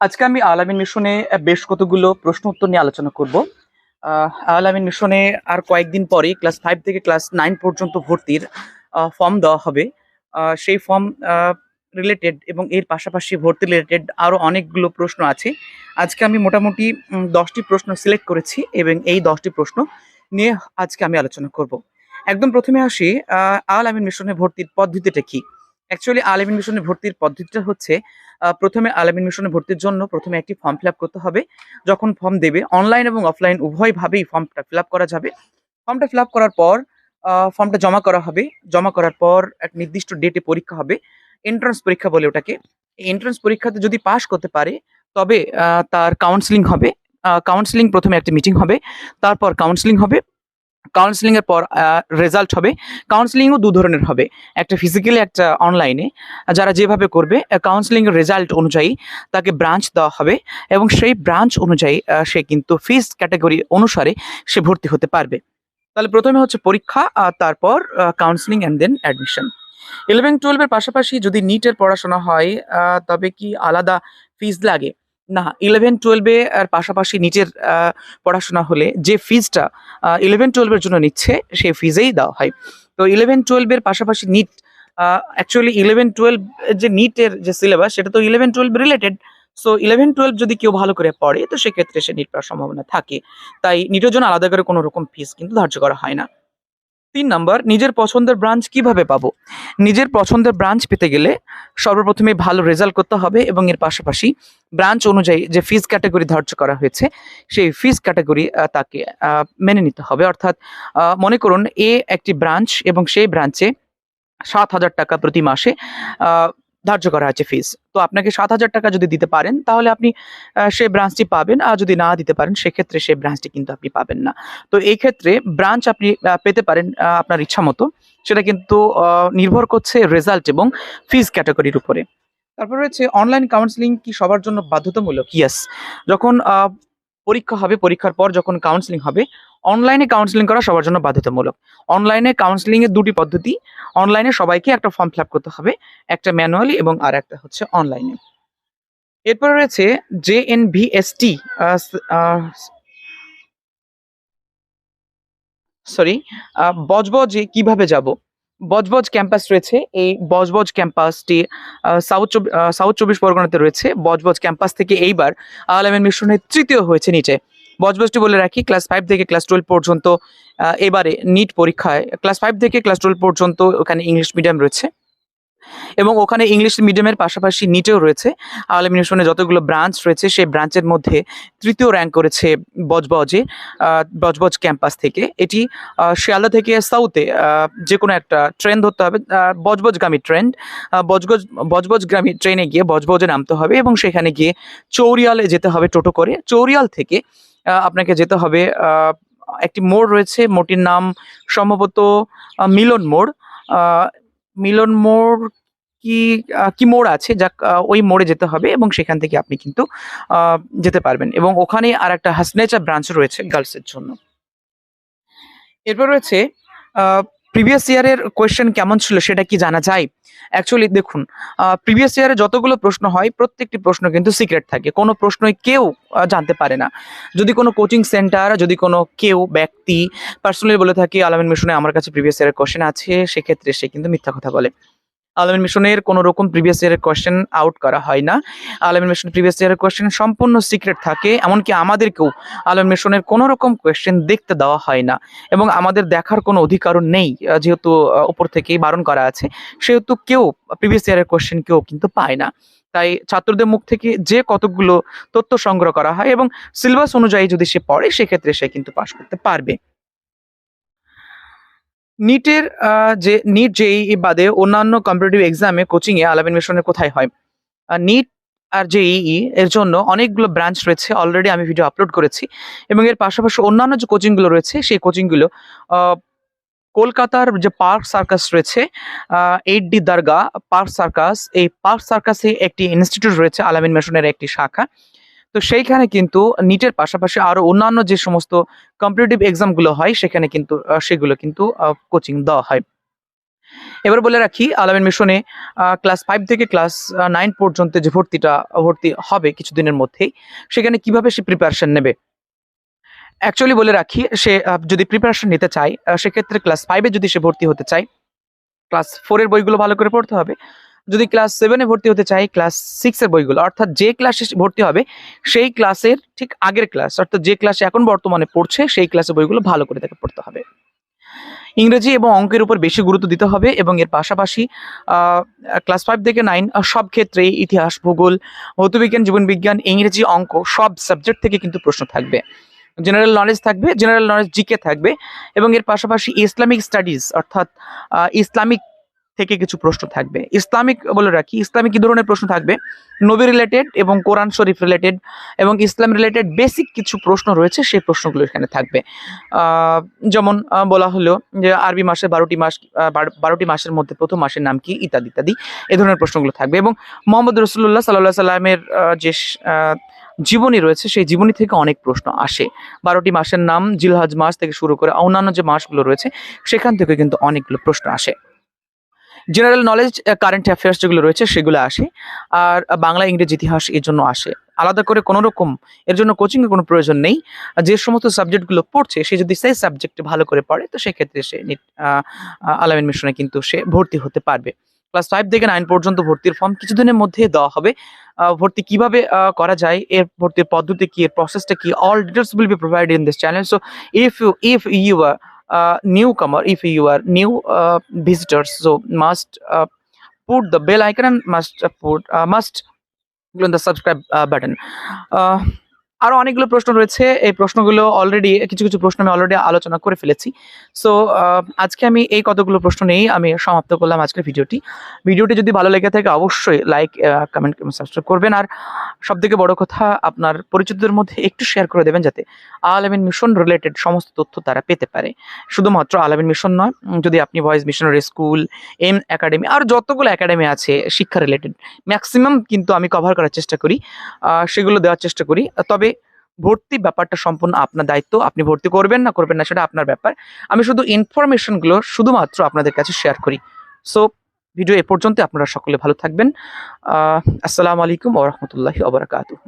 আজকে আমি আলামিন মিশনে বেশ কতগুলো প্রশ্ন উত্তর নিয়ে আলোচনা করব। আলামিন মিশনে আর কয়েকদিন পরেই ক্লাস ফাইভ থেকে ক্লাস নাইন পর্যন্ত ভর্তির ফর্ম দেওয়া হবে। সেই ফর্ম রিলেটেড এবং এর পাশাপাশি ভর্তি রিলেটেড আরও অনেকগুলো প্রশ্ন আছে। আজকে আমি মোটামুটি দশটি প্রশ্ন সিলেক্ট করেছি এবং এই দশটি প্রশ্ন নিয়ে আজকে আমি আলোচনা করব। একদম প্রথমে আসি আল আমিন মিশনে ভর্তির পদ্ধতিটা কি? অ্যাকচুয়ালি আল আমিন মিশনে ভর্তির পদ্ধতিটা হচ্ছে প্রথমে আলামিন মিশনে ভর্তির জন্য প্রথমে একটি ফর্ম ফিল করতে হবে। যখন ফর্ম দেবে অনলাইন এবং অফলাইন উভয়ভাবেই ফর্মটা ফিল করা যাবে। ফর্মটা ফিল করার পর ফর্মটা জমা করা হবে। জমা করার পর এক নির্দিষ্ট ডেটে পরীক্ষা হবে। এন্ট্রান্স পরীক্ষা বলে ওটাকে। এন্ট্রান্স পরীক্ষাতে যদি পাশ করতে পারে, তবে তার কাউন্সিলিং হবে। কাউন্সিলিং প্রথমে একটা মিটিং হবে। তারপর কাউন্সিলিং হবে। কাউন্সিলিং এর পর রেজাল্ট হবে। কাউন্সিলিংও দু ধরনের হবে। একটা ফিজিক্যালি একটা অনলাইনে যারা যেভাবে করবে কাউন্সিলিং এর রেজাল্ট অনুযায়ী তাকে ব্রাঞ্চ দেওয়া হবে এবং সেই ব্রাঞ্চ অনুযায়ী সে কিন্তু ফিস ক্যাটাগরি অনুসারে সে ভর্তি হতে পারবে। তাহলে প্রথমে হচ্ছে পরীক্ষা, আর তারপর counselling and then admission eleven টুয়েলভের পাশাপাশি যদি নিটের পড়াশোনা হয় তবে কি আলাদা ফিস লাগে? না ইলেভেন টুয়েলভে আর পাশাপাশি নিজের পড়াশোনা হলে যে ফিজটা ইলেভেন টুয়েলভের জন্য নিচ্ছে, সেই ফিজেই দেওয়া হয়। তো ইলেভেন টুয়েলভের পাশাপাশি নিট অ্যাকচুয়ালি ইলেভেন টুয়েলভ যে নিটের যে সিলেবাস সেটা তো eleven twelve related so eleven twelve যদি কেউ ভালো করে পড়ে, তো সেক্ষেত্রে সে নিট পাওয়ার সম্ভাবনা থাকে। তাই নিটের জন্য আলাদা করে কোনো রকম ফিস কিন্তু ধার্য করা হয় না। তিন নম্বর, নিজের পছন্দের ব্রাঞ্চ কীভাবে পাবো? নিজের পছন্দের ব্রাঞ্চ পেতে গেলে সর্বপ্রথমে ভালো রেজাল্ট করতে হবে এবং এর পাশাপাশি ব্রাঞ্চ অনুযায়ী যে ফিজ ক্যাটাগরি ধার্য করা হয়েছে, সেই ফিজ ক্যাটাগরি তাকে মেনে নিতে হবে। অর্থাৎ মনে করুন, এ একটি ব্রাঞ্চ এবং সেই ব্রাঞ্চে সাত হাজার টাকা প্রতি মাসে ধার্য করা আছে ফিস তো আপনাকে সাত হাজার টাকা যদি দিতে পারেন, তাহলে আপনি সেই ব্রাঞ্চটি পাবেন। আর যদি না দিতে পারেন, সেক্ষেত্রে সেই ব্রাঞ্চটি কিন্তু আপনি পাবেন না। তো এই ক্ষেত্রে ব্রাঞ্চ আপনি পেতে পারেন আপনার ইচ্ছা মতো। সেটা কিন্তু নির্ভর করছে রেজাল্ট এবং ফিজ ক্যাটাগরির উপরে। তারপর রয়েছে অনলাইন কাউন্সিলিং কি সবার জন্য বাধ্যতামূলক? ইয়েস যখন পরীক্ষা হবে, পরীক্ষার পর যখন কাউন্সিলিং হবে অনলাইনে কাউন্সিলিং করা সবার জন্য বাধ্যতামূলক। অনলাইনে কাউন্সিলিং এর দুটি পদ্ধতি অনলাইনে সবাইকে একটা ফর্ম ফিল করতে হবে, একটা ম্যানুয়ালি এবং আর একটা হচ্ছে অনলাইনে এরপর রয়েছে J N V S T sorry বজবজে কীভাবে যাব? বজবজ ক্যাম্পাস রয়েছে। এই বজবজ ক্যাম্পাসটি সাউথ সাউথ চব্বিশ পরগনাতে রয়েছে বজবজ ক্যাম্পাস থেকে এইবার আলামের মিশনের তৃতীয় হয়েছে নিচে। বজবজটি বলে রাখি, ক্লাস ফাইভ থেকে ক্লাস টুয়েলভ পর্যন্ত এবারে নিট পরীক্ষায়, ক্লাস ফাইভ থেকে ক্লাস টুয়েলভ পর্যন্ত ওখানে ইংলিশ মিডিয়াম রয়েছে। এবং ওখানে ইংলিশ মিডিয়ামের পাশাপাশি নিটেও রয়েছে। আলম যতগুলো ব্রাঞ্চ রয়েছে সেই ব্রাঞ্চের মধ্যে তৃতীয় র্যাঙ্ক করেছে বজবজে বজবজ ক্যাম্পাস থেকে। এটি শিয়ালদা থেকে সাউথে যে কোনো একটা ট্রেন ধরতে হবে। বজবজগামী ট্রেন আহ, বজবজ বজবজগামী ট্রেনে গিয়ে বজবজে নামতে হবে এবং সেখানে গিয়ে চৌরিয়ালে যেতে হবে টোটো করে। চৌরিয়াল থেকে আপনাকে যেতে হবে একটি মোড় রয়েছে মোড়টির নাম সম্ভবত মিলন মোড়। মিলন মোড় কি কি মোড় আছে? যা ওই মোড়ে যেতে হবে এবং সেখান থেকে আপনি কিন্তু যেতে পারবেন। এবং ওখানে আর একটা হাসনেচা ব্রাঞ্চ রয়েছে গার্লসের জন্য। এরপর রয়েছে প্রিভিয়াস ইয়ারের কোয়েশ্চেন কেমন ছিল সেটা কি জানা যায়? অ্যাকচুয়ালি দেখুন প্রিভিয়াস ইয়ারে যতগুলো প্রশ্ন হয়, প্রত্যেকটি প্রশ্ন কিন্তু সিক্রেট থাকে। কোনো প্রশ্নই কেউ জানতে পারে না। যদি কোনো কোচিং সেন্টার যদি কোনো কেউ ব্যক্তি পার্সোনালি বলে থাকে, আলামিন মিশনে আমার কাছে প্রিভিয়াস ইয়ারের কোয়েশ্চেন আছে, সেক্ষেত্রে সে কিন্তু মিথ্যা কথা বলে। আলামিন মিশনের কোনো রকম প্রিভিয়াস ইয়ারের কোয়েশ্চেন আউট করা হয় না। আলামিন মিশন প্রিভিয়াস ইয়ারের কোয়েশ্চেন সম্পূর্ণ সিক্রেট থাকে, এমনকি আমাদেরকেও আলামিন মিশনের কোনো রকম কোয়েশ্চেন দেখতে দেওয়া হয় না। এবং আমাদের দেখার কোনো অধিকারও নেই যেহেতু উপর থেকেই বারণ করা আছে। সেহেতু কেউ প্রিভিয়াস ইয়ারের কোয়েশ্চেন কেউ কিন্তু পায় না। তাই ছাত্রদের মুখ থেকে যে কতগুলো তথ্য সংগ্রহ করা হয় এবং সিলেবাস অনুযায়ী যদি সে পড়ে, সেক্ষেত্রে সে কিন্তু পাশ করতে পারবে। নিটের যে নিট জেই বাদে অন্যান্য কম্পিটিটিভ এক্সামে কোচিংয়ে আলামিন মিশনের কোথায় হয়? নিট আর জেইই এর জন্য অনেকগুলো ব্রাঞ্চ রয়েছে। অলরেডি আমি ভিডিও আপলোড করেছি। এবং এর পাশাপাশি অন্যান্য যে কোচিংগুলো রয়েছে, সেই কোচিংগুলো কলকাতার যে পার্ক সার্কাস রয়েছে eight D Dargah park circus এই পার্ক সার্কাসে একটি ইনস্টিটিউট রয়েছে আলামিন মেশনের একটি শাখা। তো সেইখানে কিন্তু নিটের পাশাপাশি আরও অন্যান্য যে সমস্ত কম্পিটিটিভ এক্সামগুলো হয়, সেখানে কিন্তু সেগুলো কিন্তু কোচিং দেওয়া হয়। এবার বলে রাখি, আলামিন মিশনে ক্লাস ফাইভ থেকে ক্লাস নাইন পর্যন্ত যে ভর্তিটা, ভর্তি হবে কিছুদিনের মধ্যেই, সেখানে কীভাবে সে প্রিপারেশন নেবে? অ্যাকচুয়ালি বলে রাখি, সে যদি প্রিপারেশন নিতে চায় সেক্ষেত্রে ক্লাস ফাইভে যদি সে ভর্তি হতে চায় ক্লাস ফোরের বইগুলো ভালো করে পড়তে হবে। যদি ক্লাস সেভেনে ভর্তি হতে চায় ক্লাস সিক্সের বইগুলো, অর্থাৎ যে ক্লাসে ভর্তি হবে, সেই ক্লাসের ঠিক আগের ক্লাস অর্থাৎ যে ক্লাসে এখন বর্তমানে পড়ছে, সেই ক্লাসের বইগুলো ভালো করে তাকে পড়তে হবে। ইংরেজি এবং অঙ্কের উপর বেশি গুরুত্ব দিতে হবে এবং এর পাশাপাশি ক্লাস ফাইভ থেকে নাইন সব ক্ষেত্রেই ইতিহাস, ভূগোল, ভৌতবিজ্ঞান, জীবনবিজ্ঞান, ইংরেজি, অঙ্ক, সব সাবজেক্ট থেকে কিন্তু প্রশ্ন থাকবে। জেনারেল নলেজ থাকবে জেনারেল নলেজ জিকে থাকবে এবং এর পাশাপাশি ইসলামিক স্টাডিজ অর্থাৎ ইসলামিক থেকে কিছু প্রশ্ন থাকবে। ইসলামিক বলে রাখি ইসলামিক কি ধরনের প্রশ্ন থাকবে? নবী রিলেটেড এবং কোরআন শরীফ রিলেটেড এবং ইসলাম রিলেটেড বেসিক কিছু প্রশ্ন রয়েছে, সেই প্রশ্নগুলো এখানে থাকবে। যেমন বলা হলো যে আরবি মাসে বারোটি মাস বারোটি মাসের মধ্যে প্রথম মাসের নাম কি? ইত্যাদি ইত্যাদি, এ ধরনের প্রশ্নগুলো থাকবে এবং মোহাম্মদ রসুল্লাহ সাল্লাহ সাল্লামের যে জীবনী রয়েছে, সেই জীবনী থেকে অনেক প্রশ্ন আসে। বারোটি মাসের নাম জিলহাজ মাস থেকে শুরু করে অন্যান্য যে মাসগুলো রয়েছে, সেখান থেকে কিন্তু অনেকগুলো প্রশ্ন আসে। জেনারেল নলেজ কারেন্ট অ্যাফেয়ার্স যেগুলো রয়েছে সেগুলো আসে। আর বাংলা, ইংরেজি ইতিহাস এর জন্য আসে। আলাদা করে কোনো রকম এর জন্য কোচিং এর কোনো প্রয়োজন নেই। যে সমস্ত সাবজেক্টগুলো পড়ছে, সে যদি সেই সাবজেক্টে ভালো করে পড়ে, তো সেক্ষেত্রে সে নিট- আলামিন মিশনে কিন্তু সে ভর্তি হতে পারবে। ক্লাস ফাইভ থেকে নাইন পর্যন্ত ভর্তির ফর্ম কিছুদিনের মধ্যে দেওয়া হবে। ভর্তি কীভাবে করা যায়, এর ভর্তির পদ্ধতি কি, এর প্রসেসটা কি all details will be provided in this channel so if you if you are newcomer if you are new uh, visitors so must uh, put the bell icon and must uh, put uh, must click on the subscribe uh, button. Uh, আরও অনেকগুলো প্রশ্ন রয়েছে। এই প্রশ্নগুলো already কিছু কিছু প্রশ্ন আমি অলরেডি আলোচনা করে ফেলেছি। সো আজকে আমি এই কতগুলো প্রশ্ন নিয়েই আমি সমাপ্ত করলাম আজকের ভিডিওটি। ভিডিওটি যদি ভালো লেগে থাকে, অবশ্যই লাইক কমেন্ট সাবস্ক্রাইব করবেন। আর সব থেকে বড় কথা, আপনার পরিচিতদের মধ্যে একটু শেয়ার করে দেবেন যাতে আলামিন মিশন রিলেটেড সমস্ত তথ্য তারা পেতে পারে। শুধুমাত্র আলামিন মিশন নয় যদি আপনি ভয়েস মিশনারি স্কুল এম একাডেমি আর যতগুলো একাডেমি আছে শিক্ষা রিলেটেড ম্যাক্সিমাম কিন্তু আমি কভার করার চেষ্টা করি। সেগুলো দেওয়ার চেষ্টা করি। তবে ভর্তি ব্যাপারটা সম্পূর্ণ আপনার দায়িত্ব। আপনি ভর্তি করবেন না করবেন না, সেটা আপনার ব্যাপার। আমি শুধু ইনফরমেশনগুলো শুধুমাত্র আপনাদের কাছে শেয়ার করি। সো ভিডিও এ পর্যন্ত আপনারা সকলে ভালো থাকবেন। আসসালামু আলাইকুম ওরহমতুল্লাহি ওবরাকাতুহ